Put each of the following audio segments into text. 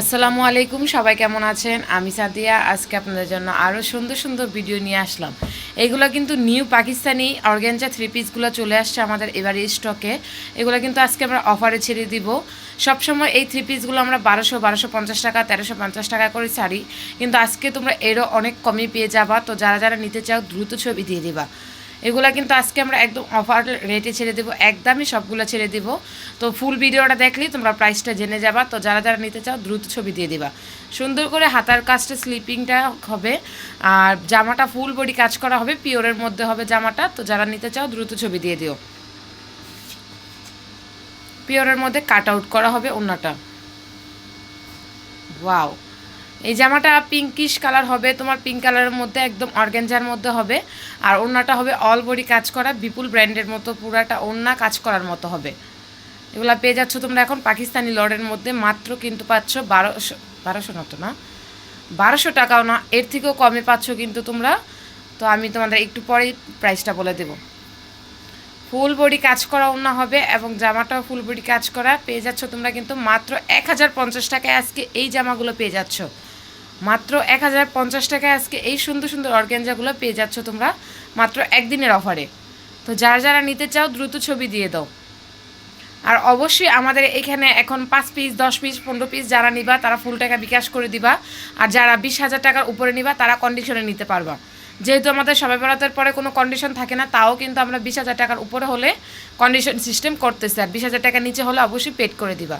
আসসালামু আলাইকুম, সবাই কেমন আছেন? আমি সাদিয়া, আজকে আপনাদের জন্য আরও সুন্দর সুন্দর ভিডিও নিয়ে আসলাম। এগুলো কিন্তু নিউ পাকিস্তানি অর্গ্যানজা থ্রি পিসগুলো চলে আসছে আমাদের এবারে স্টকে এগুলো কিন্তু আজকে আমরা অফারে ছেড়ে দিব। সবসময় এই থ্রি পিসগুলো আমরা বারোশো বারোশো পঞ্চাশ টাকা, তেরোশো পঞ্চাশ টাকা করে ছাড়ি। কিন্তু আজকে তোমরা এরও অনেক কমই পেয়ে যাবা। তো যারা যারা নিতে চাও, দ্রুত ছবি দিয়ে দিবা। এগুলা কিন্তু আজকে আমরা একদম অফার রেটে ছেড়ে দেবো, একদমই সবগুলো ছেড়ে দেবো। তো ফুল ভিডিওটা দেখলেই তোমরা প্রাইসটা জেনে যাবা। তো যারা যারা নিতে চাও, দ্রুত ছবি দিয়ে দিবা। সুন্দর করে হাতার কাজটা স্লিপিংটা হবে, আর জামাটা ফুল বডি কাজ করা হবে পিওরের মধ্যে হবে জামাটা। তো যারা নিতে চাও, দ্রুত ছবি দিয়ে দিও। পিওরের মধ্যে কাট আউট করা হবে অন্যটা। ওয়াও এই জামাটা পিঙ্কিশ কালার হবে, তোমার পিঙ্ক কালারের মধ্যে একদম অর্গেঞ্জার মধ্যে হবে। আর ওড়নাটা হবে অল বডি কাজ করা, বিপুল ব্র্যান্ডের মতো, পুরাটা ওড়না কাজ করার মতো হবে। এগুলা পেয়ে যাচ্ছ তোমরা এখন পাকিস্তানি লর্ডের মধ্যে, মাত্র কিন্তু পাচ্ছ বারোশো বারোশো না তো না? বারোশো টাকাও না, এর থেকেও কমে পাচ্ছ কিন্তু তোমরা। তো আমি তোমাদের একটু পরেই প্রাইসটা বলে দেবো। ফুল বডি কাজ করা ওনা হবে এবং জামাটাও ফুল বডি কাজ করা। পেয়ে যাচ্ছ তোমরা কিন্তু মাত্র এক হাজার পঞ্চাশ টাকায় আজকে এই জামাগুলো পেয়ে যাচ্ছ। মাত্র এক হাজার পঞ্চাশ টাকায় আজকে এই সুন্দর সুন্দর অর্গ্যানজাগুলো পেয়ে যাচ্ছ তোমরা মাত্র একদিনের অফারে। তো যারা যারা নিতে চাও, দ্রুত ছবি দিয়ে দাও। আর অবশ্যই আমাদের এখানে এখন পাঁচ পিস, দশ পিস, পনেরো পিস যারা নিবা, তারা ফুল টাকা বিকাশ করে দিবা। আর যারা বিশ হাজার টাকার উপরে নিবা, তারা কন্ডিশনে নিতে পারবা। যেহেতু আমাদের সবাই বেড়াতের পরে কোনো কন্ডিশন থাকে না, তাও কিন্তু আমরা বিশ হাজার টাকার উপরে হলে কন্ডিশন সিস্টেম করতেছি। আর বিশ হাজার টাকার নিচে হলে অবশ্যই পেড করে দিবা।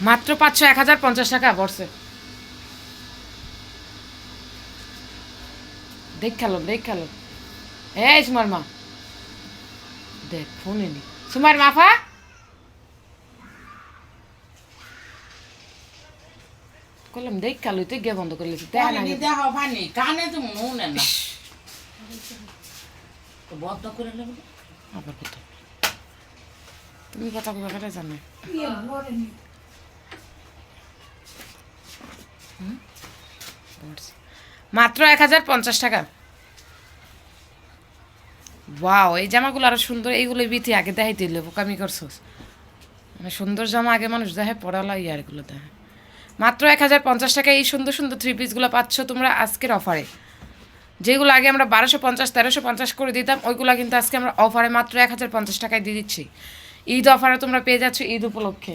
মাত্র পাঁচশো এক হাজার পঞ্চাশ টাকা পড়ছে দেখ খেলো দেখ খেলো এই সুমার মা। দেখ ফোনে নি সুমার মাফা করলাম দেখ খেলো তুই গে বন্ধ করে লিখি দেখ না পানি। কানে তো মনে না। করে নেবে আবার কথা তুমি কথা কথা কথা জানো। মাত্র এক হাজার পঞ্চাশ টাকা। ওয়াও, এই জামাগুলো আরও সুন্দর এইগুলো বিথি আগে দেখাই দিল বোকামি করছোস। মানে সুন্দর জামা আগে মানুষ দেখে পড়ালা ইয়ারগুলো দেখে। মাত্র এক হাজার পঞ্চাশ টাকায় এই সুন্দর সুন্দর থ্রি পিসগুলো পাচ্ছ তোমরা আজকের অফারে যেগুলো আগে আমরা বারোশো পঞ্চাশ, তেরোশো পঞ্চাশ করে দিতাম, ওইগুলো কিন্তু আজকে আমরা অফারে মাত্র এক হাজার পঞ্চাশ টাকায় দিয়ে দিচ্ছি। ঈদ অফারে তোমরা পেয়ে যাচ্ছ ঈদ উপলক্ষে।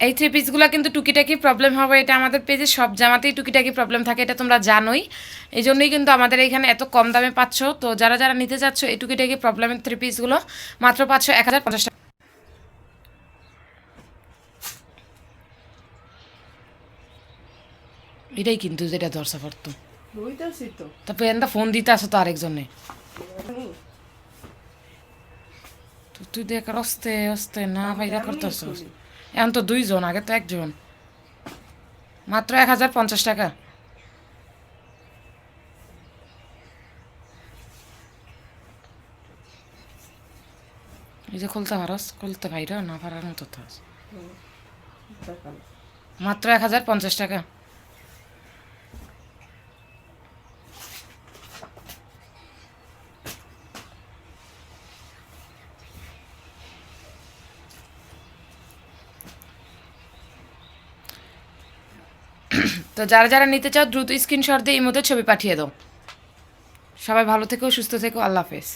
এই থ্রি পিসগুলো কিন্তু টুকিটাকি প্রবলেম হবে। এটা আমাদের পেজে সব জামাতেই টুকিটাকি প্রবলেম থাকে, এটা তোমরা জানোই। এই জন্যই কিন্তু আমাদের এখানে এত কম দামে পাচ্ছ। তো যারা যারা নিতে চাচ্ছ এই টুকিটাকি প্রবলেমের থ্রি পিসগুলো মাত্র পাচ্ছ এক হাজার পঞ্চাশ টাকা। এটাই কিন্তু যেটা দরজা পড়তো। তারপরে এনটা ফোন দিতে আসো তো আরেকজনে। তুই দেখ অস্তে অস্তে না ভাই ভাইরা করতেছস এখন তো দুইজন আগে তো একজন। মাত্র এক হাজার পঞ্চাশ টাকা। এই যে খুলতে পারস খুলতে পাইর না পারার মতো মাত্র এক হাজার পঞ্চাশ টাকা। তো যারা যারা নিতে চাও, দ্রুত স্ক্রিনশট দিয়ে এই মধ্যে ছবি পাঠিয়ে দাও। সবাই ভালো থেকো, সুস্থ থেকো, আল্লাহ হাফেজ।